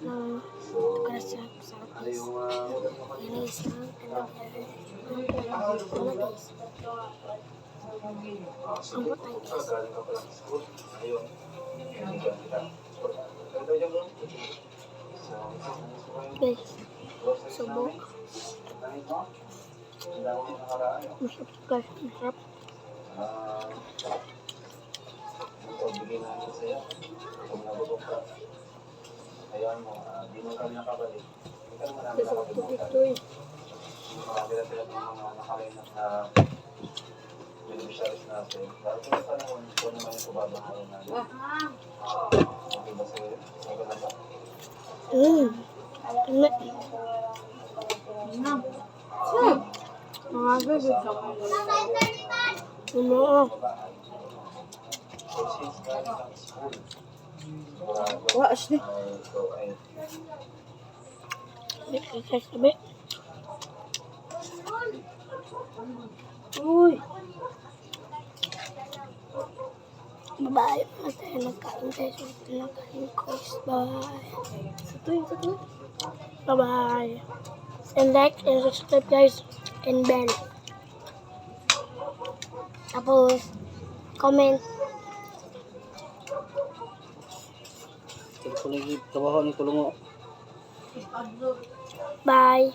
ng karasap sa yung ulam mo kanina? Inis ng guys. Ah, sige. Ang butay, guys. Galing ka pala sa school. Ayun. Bigyan kita. Ganda dyan mo. So, ba yun? Guys, Groceries Subo. namin. Ito? Ang dami yung nakaraan. no? masarap guys. Masarap. Ah, ito, bigyan namin sa'yo. Kung nabubog ka. Ayaw mo, ah, di mo kami nakabalik. Hindi ka naman namin Masarap to nakalimutan. ito eh. Marami na sila ng mga nakalinap na beneficiaries natin. Dahil kung sa panahon, kung naman ito babahayan namin. Okay ba sa'yo? Okay ka na ba? Mmm. Ano? Mga guys. Ano? So, since galing ng school, wala- Wa, Ashley. ay, ito ay Guys, sabi. Uy. Bye-bye. At tayo nagkain. At nagkain ko guys. Bye. Ito yun, ito yun. Bye-bye. And like and subscribe guys. And bell. Tapos, comment. Ito ko lagi trabaho ni tulungo. Bye.